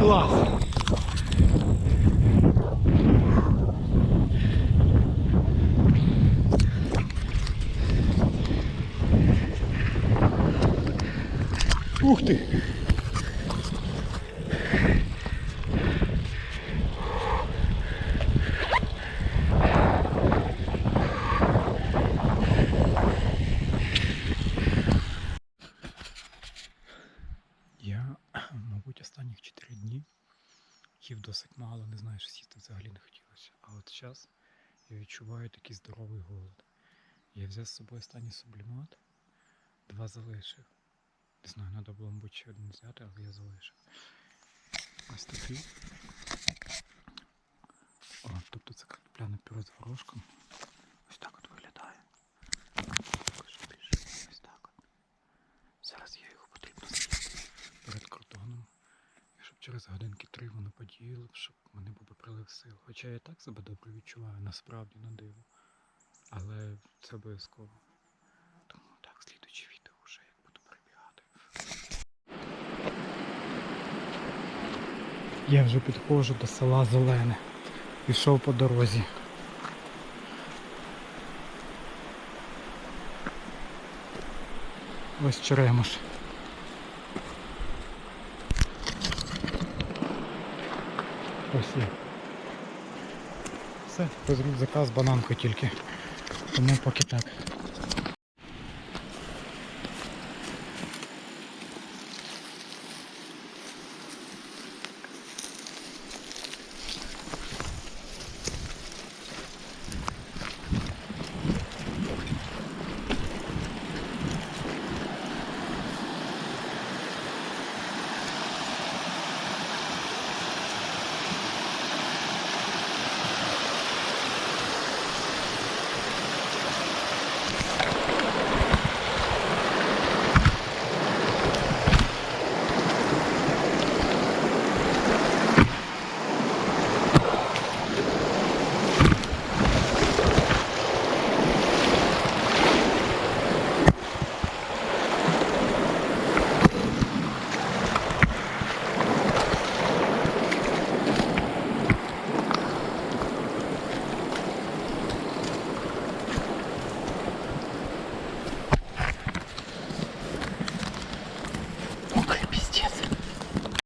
Клас! Ух ти! Я, мабуть, останніх 4 дні їв досить мало, не знаю, що сісти взагалі не хотілося. А от зараз я відчуваю такий здоровий голод. Я взяв з собою останній сублімат, два залишив. Не знаю, треба було, мабуть, ще один взяти, але я залишив. Ось такий. О, тобто це картопляне пюре з горошком. Ось так от виглядає. Покажу більше. Ось так от. Зараз я його потрібно з'їсти перед кордоном. І щоб через годинки три воно подіяло, щоб мене був прилив сил. Хоча я так себе добре відчуваю, насправді на диво. Але це обов'язково. Тому так, слідуюче відео вже як буду перебігати. Я вже підходжу до села Зелене. Пішов по дорозі. Ось Черемош. Ось є. Все, без рюкзака бананкою тільки. Тому поки так.